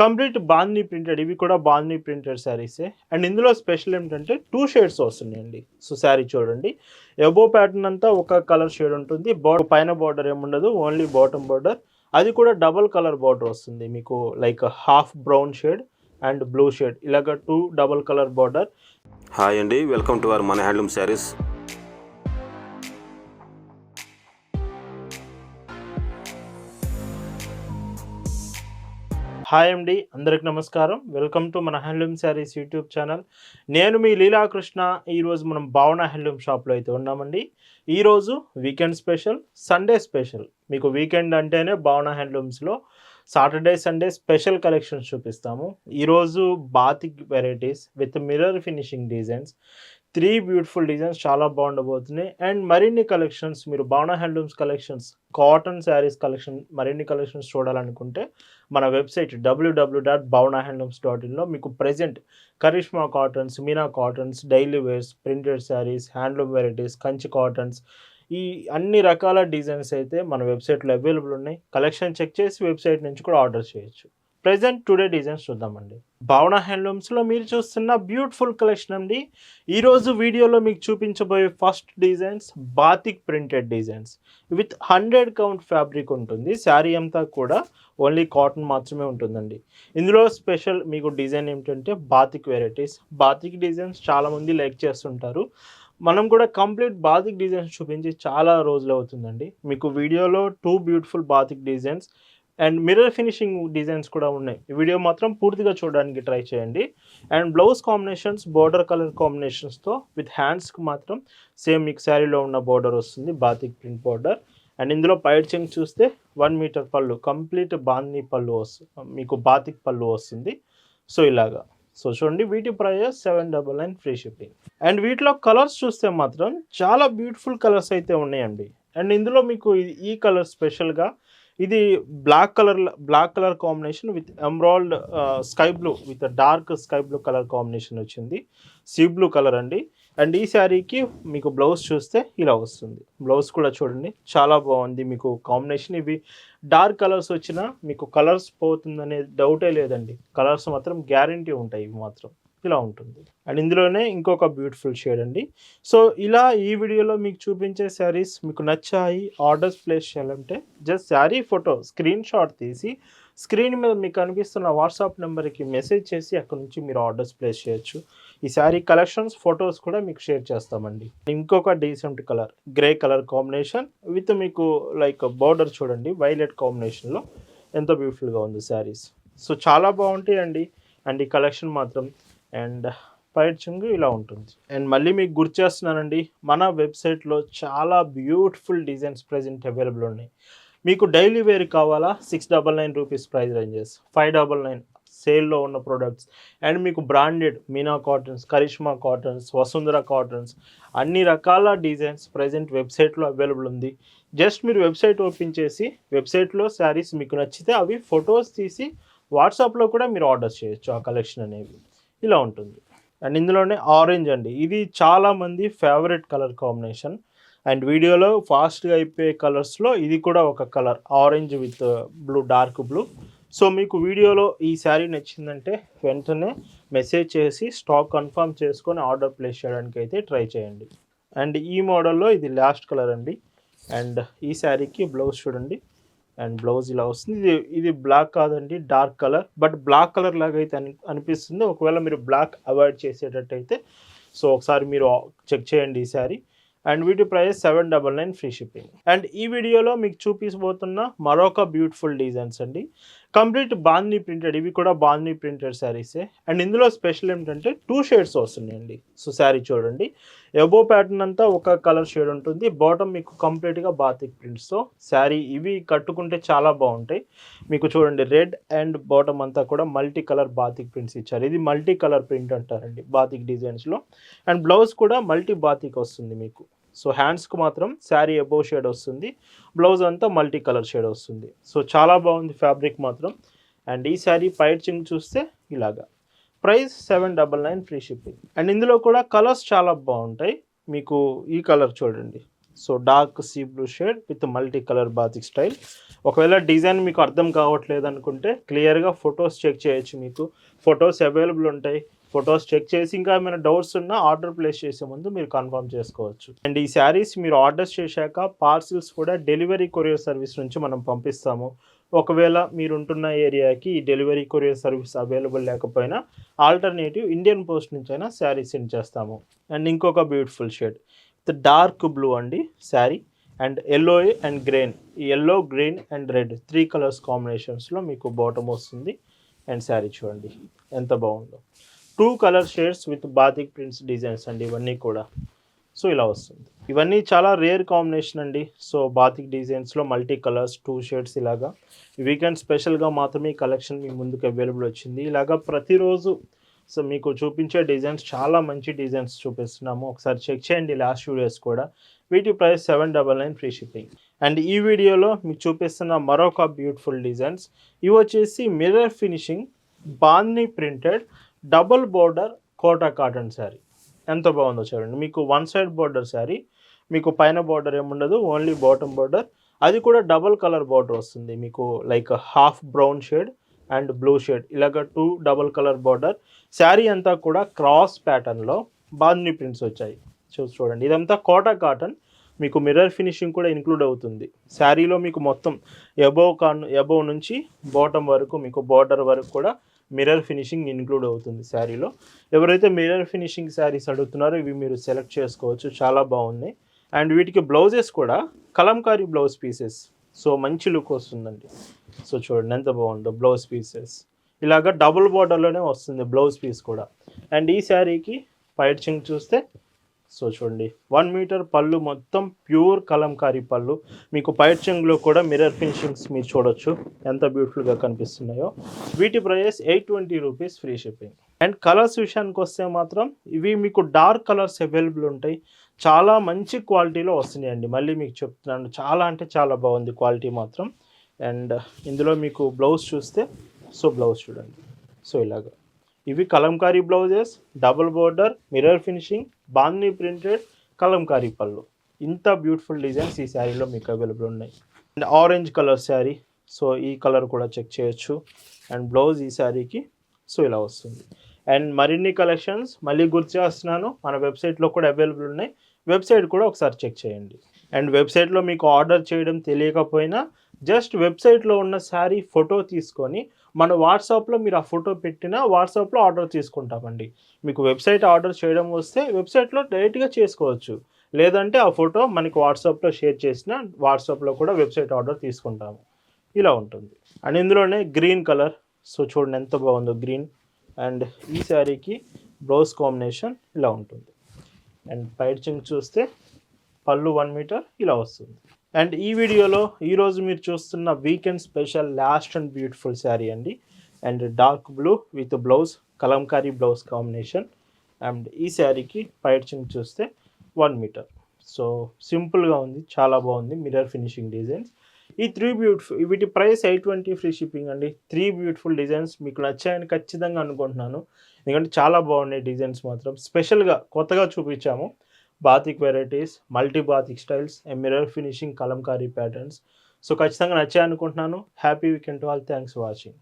Complete బాందీ printed ఇవి కూడా బాందీ ప్రింటెడ్ శారీసే అండ్ ఇందులో స్పెషల్ ఏంటంటే టూ షేడ్స్ వస్తున్నాయండి. సో శారీ చూడండి. ఎబో ప్యాటర్న్ అంతా ఒక కలర్ షేడ్ ఉంటుంది. బో పైన బార్డర్ ఏముండదు ఓన్లీ బాటమ్ బార్డర్ అది కూడా డబల్ కలర్ బార్డర్ వస్తుంది మీకు like half brown shade and blue shade ఇలాగ two double colour border hi అండి వెల్కమ్ టు అవర్ మన హ్యాండ్లూమ్ శారీస్ హాయ్ అండి అందరికి నమస్కారం. వెల్కమ్ టు మన హ్యాండ్లూమ్ శారీస్ యూట్యూబ్ ఛానల్. నేను మీ లీలాకృష్ణ. ఈరోజు మనం భావన హ్యాండ్లూమ్ షాప్లో అయితే ఉన్నామండి. ఈరోజు వీకెండ్ స్పెషల్ సండే స్పెషల్. మీకు వీకెండ్ అంటేనే భావన హ్యాండ్లూమ్స్లో సాటర్డే సండే స్పెషల్ కలెక్షన్స్ చూపిస్తాము. ఈరోజు batik varieties with mirror finishing designs three beautiful designs చాలా బాగుండబోతున్నాయి. అండ్ మరిన్ని కలెక్షన్స్ మీరు Bhavana handlooms collections cotton saris collection మరిన్ని కలెక్షన్స్ చూడాలనుకుంటే మన website W W dot Bhavana handlooms dot ఇన్లో మీకు present Karishma cottons Meena cottons daily wears printed saris handloom varieties Kanchi cottons ఈ అన్ని రకాల డిజైన్స్ అయితే మన వెబ్సైట్లో అవైలబుల్ ఉన్నాయి. కలెక్షన్ చెక్ చేసి వెబ్సైట్ నుంచి కూడా ఆర్డర్ చేయొచ్చు. ప్రజెంట్ టుడే డిజైన్స్ చూద్దామండి. భావన హ్యాండ్లూమ్స్లో మీరు చూస్తున్న బ్యూటిఫుల్ కలెక్షన్ అండి. ఈరోజు వీడియోలో మీకు చూపించబోయే first designs batik printed designs. With hundred count fabric ఉంటుంది. శారీ అంతా కూడా ఓన్లీ కాటన్ మాత్రమే ఉంటుందండి. ఇందులో స్పెషల్ మీకు డిజైన్ ఏమిటంటే బాతిక్ వెరైటీస్. బాతిక్ డిజైన్స్ చాలామంది లైక్ చేస్తుంటారు. మనం కూడా కంప్లీట్ బాతిక్ డిజైన్స్ చూపించి చాలా రోజులు అవుతుందండి. మీకు వీడియోలో two beautiful batik designs and mirror finishing designs కూడా ఉన్నాయి. ఈ వీడియో మాత్రం పూర్తిగా చూడడానికి ట్రై చేయండి. And blouse combinations border colour కాంబినేషన్స్తో with హ్యాండ్స్కి మాత్రం సేమ్ మీకు శారీలో ఉన్న బోర్డర్ వస్తుంది బాతిక్ ప్రింట్ బోర్డర్ అండ్ ఇందులో పైడ్ చెంగ్ చూస్తే one metre pallu complete bandhani pallu వస్తుంది మీకు బాతిక్ పళ్ళు వస్తుంది. సో ఇలాగా. సో చూడండి వీటి prices seven double nine free shipping. And వీటిలో కలర్స్ చూస్తే మాత్రం చాలా బ్యూటిఫుల్ కలర్స్ అయితే ఉన్నాయండి. అండ్ ఇందులో మీకు ఈ- కలర్ స్పెషల్గా ఇది black colour black colour combination with embroidered sky blue with dark sky blue colour combination వచ్చింది. సీ బ్లూ కలర్ అండి. అండ్ ఈ శారీకి మీకు బ్లౌజ్ చూస్తే ఇలా వస్తుంది. బ్లౌజ్ కూడా చూడండి. చాలా బాగుంది మీకు కాంబినేషన్. ఇవి డార్క్ కలర్స్ వచ్చినా మీకు కలర్స్ పోతుందనే డౌటే లేదండి. కలర్స్ మాత్రం గ్యారంటీ ఉంటాయి ఇవి మాత్రం. ఇలా ఉంటుంది. అండ్ ఇందులోనే ఇంకొక బ్యూటిఫుల్ షేడ్ అండి. సో ఇలా ఈ వీడియోలో మీకు చూపించే శారీస్ మీకు నచ్చాయి ఆర్డర్స్ ప్లేస్ చేయాలంటే just sari photo screen shot తీసి స్క్రీన్ మీద మీకు కనిపిస్తున్న వాట్సాప్ నెంబర్కి మెసేజ్ చేసి అక్కడ నుంచి మీరు ఆర్డర్స్ ప్లేస్ చేయొచ్చు. ఈ శారీ కలెక్షన్స్ ఫొటోస్ కూడా మీకు షేర్ చేస్తామండి. ఇంకొక decent colour grey colour combination with మీకు లైక్ బార్డర్ చూడండి వైలెట్ కాంబినేషన్లో ఎంతో బ్యూటిఫుల్గా ఉంది శారీస్ సో చాలా బాగుంటాయండి. అండ్ ఈ కలెక్షన్ మాత్రం అండ్ పైట్ చుంగు ఇలా ఉంటుంది. అండ్ మళ్ళీ మీకు గుర్తు చేస్తున్నానండి మన వెబ్సైట్లో చాలా బ్యూటిఫుల్ డిజైన్స్ ప్రజెంట్ అవైలబుల్ ఉన్నాయి. మీకు డైలీ వేర్ కావాలా? Six double nine rupees price ranges. Five double nine సేల్లో ఉన్న ప్రోడక్ట్స్. అండ్ మీకు branded Meena cottons Karishma cottons Vasundhara cottons అన్ని రకాల డిజైన్స్ ప్రజెంట్ వెబ్సైట్లో అవైలబుల్ ఉంది. జస్ట్ మీరు వెబ్సైట్ ఓపెన్ చేసి వెబ్సైట్లో శారీస్ మీకు నచ్చితే అవి ఫొటోస్ తీసి వాట్సాప్లో కూడా మీరు ఆర్డర్ చేయొచ్చు ఆ కలెక్షన్ అనేవి. ఇలా ఉంటుంది. అండ్ ఇందులోనే ఆరెంజ్ అండి. ఇది చాలామంది ఫేవరెట్ కలర్ కాంబినేషన్ అండ్ వీడియోలో ఫాస్ట్గా అయిపోయే కలర్స్లో ఇది కూడా ఒక colour orange with blue dark blue so మీకు వీడియోలో ఈ శారీ నచ్చిందంటే వెంటనే మెసేజ్ చేసి స్టాక్ కన్ఫర్మ్ చేసుకొని ఆర్డర్ ప్లేస్ చేయడానికి అయితే ట్రై చేయండి. అండ్ ఈ మోడల్లో ఇది లాస్ట్ కలర్ అండి. అండ్ ఈ శారీకి బ్లౌజ్ చూడండి. అండ్ బ్లౌజ్ ఇలా వస్తుంది. ఇది ఇది బ్లాక్ కాదండి dark colour. But black colour లాగా అయితే అని అనిపిస్తుంది. ఒకవేళ మీరు బ్లాక్ అవాయిడ్ చేసేటట్టయితే సో ఒకసారి మీరు చెక్ చేయండి ఈ అండ్ వీటి price seven double nine free shipping. And ఈ వీడియోలో మీకు చూపించబోతున్న మరొక బ్యూటిఫుల్ డిజైన్స్ అండి. కంప్లీట్ బాందీ ప్రింటెడ్ ఇవి కూడా బాందీ ప్రింటెడ్ శారీసే అండ్ ఇందులో స్పెషల్ ఏంటంటే టూ షేడ్స్ వస్తున్నాయండి. సో శారీ చూడండి. ఎబో ప్యాటర్న్ అంతా ఒక కలర్ షేడ్ ఉంటుంది. బాటమ్ మీకు కంప్లీట్గా బాతిక్ ప్రింట్స్తో శారీ ఇవి కట్టుకుంటే చాలా బాగుంటాయి. మీకు చూడండి రెడ్ అండ్ బాటమ్ అంతా కూడా మల్టీ కలర్ బాతిక్ ప్రింట్స్ ఇచ్చారు. ఇది మల్టీ కలర్ ప్రింట్ అంటారండి బాతిక్ డిజైన్స్లో అండ్ బ్లౌజ్ కూడా మల్టీ బాతిక్ వస్తుంది మీకు. సో హ్యాండ్స్కి మాత్రం శారీ అబోవ్ షేడ్ వస్తుంది. బ్లౌజ్ అంతా మల్టీ కలర్ షేడ్ వస్తుంది. సో చాలా బాగుంది ఫ్యాబ్రిక్ మాత్రం. అండ్ ఈ శారీ పైచింగ్ చూస్తే ఇలాగా. Price seven double nine free shipping. And ఇందులో కూడా కలర్స్ చాలా బాగుంటాయి. మీకు ఈ కలర్ చూడండి. So dark sea blue shade with multi colour batik style. ఒకవేళ డిజైన్ మీకు అర్థం కావట్లేదు అనుకుంటే క్లియర్గా ఫొటోస్ చెక్ చేయొచ్చు మీకు. ఫొటోస్ అవైలబుల్ ఉంటాయి. ఫొటోస్ చెక్ చేసి ఇంకా ఏమైనా డౌట్స్ ఉన్నా ఆర్డర్ ప్లేస్ చేసే ముందు మీరు కన్ఫర్మ్ చేసుకోవచ్చు. అండ్ ఈ శారీస్ మీరు ఆర్డర్స్ చేశాక పార్సిల్స్ కూడా డెలివరీ కొరియర్ సర్వీస్ నుంచి మనం పంపిస్తాము. ఒకవేళ మీరు ఉంటున్న ఏరియాకి ఈ డెలివరీ కొరియర్ సర్వీస్ అవైలబుల్ లేకపోయినా ఆల్టర్నేటివ్ ఇండియన్ పోస్ట్ నుంచి అయినా శారీ సెండ్ చేస్తాము. అండ్ ఇంకొక beautiful shade. With dark blue అండి sari. And yellow and green. ఈ yellow green and red three colours కాంబినేషన్స్లో మీకు బాటమ్ వస్తుంది. అండ్ శారీ చూడండి. ఎంత బాగుందో. Two colour shades with batik prints designs అండి ఇవన్నీ కూడా. సో ఇలా వస్తుంది. ఇవన్నీ చాలా రేర్ కాంబినేషన్ అండి. సో బాతిక్ డిజైన్స్లో మల్టీ కలర్స్ టూ షేడ్స్ ఇలాగా. వీకెండ్ స్పెషల్గా మాత్రమే కలెక్షన్ మీ ముందుకు అవైలబుల్ వచ్చింది. ఇలాగా ప్రతిరోజు సో మీకు చూపించే డిజైన్స్ చాలా మంచి డిజైన్స్ చూపిస్తున్నాము. ఒకసారి చెక్ చేయండి లాస్ట్ వీడియోస్ కూడా. వీటి price seven double nine free shipping and ఈ వీడియోలో మీకు చూపిస్తున్న మరొక బ్యూటిఫుల్ డిజైన్స్ ఇవి వచ్చేసి mirror finishing బాందీ printed double border Kota cotton sari. ఎంత బాగుందో చూడండి. మీకు వన్ సైడ్ బోర్డర్ శారీ మీకు పైన బోర్డర్ ఏముండదు ఓన్లీ బాటమ్ బోర్డర్. అది కూడా డబల్ కలర్ బార్డర్ వస్తుంది. మీకు like half brown shade and blue shade. ఇలాగ two double colour border. Sari అంతా కూడా క్రాస్ ప్యాటర్న్లో బాందీ ప్రింట్స్ వచ్చాయి. చూసి చూడండి. ఇదంతా కోటా కాటన్. మీకు మిర్రర్ ఫినిషింగ్ కూడా ఇంక్లూడ్ అవుతుంది. శారీలో మీకు మొత్తం ఎబోవ్ కాన్ ఎబోవ్ నుంచి బాటమ్ వరకు మీకు బార్డర్ వరకు కూడా మిర్రర్ ఫినిషింగ్ ఇంక్లూడ్ అవుతుంది శారీలో. ఎవరైతే మిర్రర్ ఫినిషింగ్ శారీస్ అడుగుతున్నారో ఇవి మీరు సెలెక్ట్ చేసుకోవచ్చు. చాలా బాగున్నాయి. అండ్ వీటికి బ్లౌజెస్ కూడా కలంకారీ బ్లౌజ్ పీసెస్. సో మంచి లుక్ వస్తుందండి. సో చూడండి ఎంత బాగుందో బ్లౌజ్ పీసెస్. ఇలాగ డబుల్ బార్డర్లోనే వస్తుంది బ్లౌజ్ పీస్ కూడా. అండ్ ఈ శారీకి పైచింగ్ చూస్తే సో చూడండి. వన్ మీటర్ పళ్ళు మొత్తం ప్యూర్ కలంకారీ పళ్ళు. మీకు పైచింగ్లో కూడా మిర్రర్ ఫినిషింగ్స్ మీరు చూడొచ్చు. ఎంత బ్యూటిఫుల్గా కనిపిస్తున్నాయో. వీటి price eight twenty rupees free shipping. And colours విషయానికి వస్తే మాత్రం ఇవి మీకు డార్క్ కలర్స్ అవైలబుల్ ఉంటాయి. చాలా మంచి క్వాలిటీలో వస్తున్నాయండి. మళ్ళీ మీకు చెప్తున్నాను. చాలా అంటే చాలా బాగుంది క్వాలిటీ మాత్రం. అండ్ ఇందులో మీకు బ్లౌజ్ చూస్తే సో బ్లౌజ్ చూడండి. సో ఇలాగా. ఇవి kalamkari blouses double border mirror finishing బాందీ printed kalamkari పళ్ళు. ఇంత బ్యూటిఫుల్ డిజైన్స్ ఈ శారీలో మీకు అవైలబుల్ ఉన్నాయి. And orange colour sari so ఈ కలర్ కూడా చెక్ చేయొచ్చు. అండ్ బ్లౌజ్ ఈ శారీకి సో ఇలా వస్తుంది. అండ్ మరిన్ని కలెక్షన్స్ మళ్ళీ గుర్తు చేస్తున్నాను మన వెబ్సైట్లో కూడా అవైలబుల్ ఉన్నాయి. వెబ్సైట్ కూడా ఒకసారి చెక్ చేయండి. అండ్ వెబ్సైట్లో మీకు ఆర్డర్ చేయడం తెలియకపోయినా జస్ట్ వెబ్సైట్లో ఉన్న శారీ ఫోటో తీసుకొని మన వాట్సాప్లో మీరు ఆ ఫోటో పెట్టినా వాట్సాప్లో ఆర్డర్ తీసుకుంటామండి. మీకు వెబ్సైట్ ఆర్డర్ చేయడం వస్తే వెబ్సైట్లో డైరెక్ట్గా చేసుకోవచ్చు. లేదంటే ఆ ఫోటో మనకి వాట్సాప్లో షేర్ చేసిన వాట్సాప్లో కూడా వెబ్సైట్ ఆర్డర్ తీసుకుంటాము. ఇలా ఉంటుంది. అండ్ ఇందులోనే గ్రీన్ కలర్. సో చూడండి ఎంత బాగుందో గ్రీన్. అండ్ ఈ శారీకి బ్లౌజ్ కాంబినేషన్ ఇలా ఉంటుంది. అండ్ పైడ్చింగ్ చూస్తే పళ్ళు వన్ మీటర్ ఇలా వస్తుంది. అండ్ ఈ వీడియోలో ఈరోజు మీరు చూస్తున్న weekend special last and beautiful sari అండి. And dark blue with blouse kalamkari blouse combination. And ఈ శారీకి పైడ్చింగ్ చూస్తే వన్ మీటర్. సో సింపుల్గా ఉంది చాలా బాగుంది మిర్రర్ ఫినిషింగ్ డిజైన్స్. ఈ త్రీ బ్యూటిఫుల్ వీటి price eight twenty free shipping అండి. త్రీ బ్యూటిఫుల్ డిజైన్స్ మీకు నచ్చాయని ఖచ్చితంగా అనుకుంటున్నాను. ఎందుకంటే చాలా బాగున్నాయి డిజైన్స్ మాత్రం. స్పెషల్గా కొత్తగా చూపించాము. Batik varieties multi batik styles mirror finishing kalamkari patterns so ఖచ్చితంగా నచ్చాయి అనుకుంటున్నాను happy weekend to all thanks watching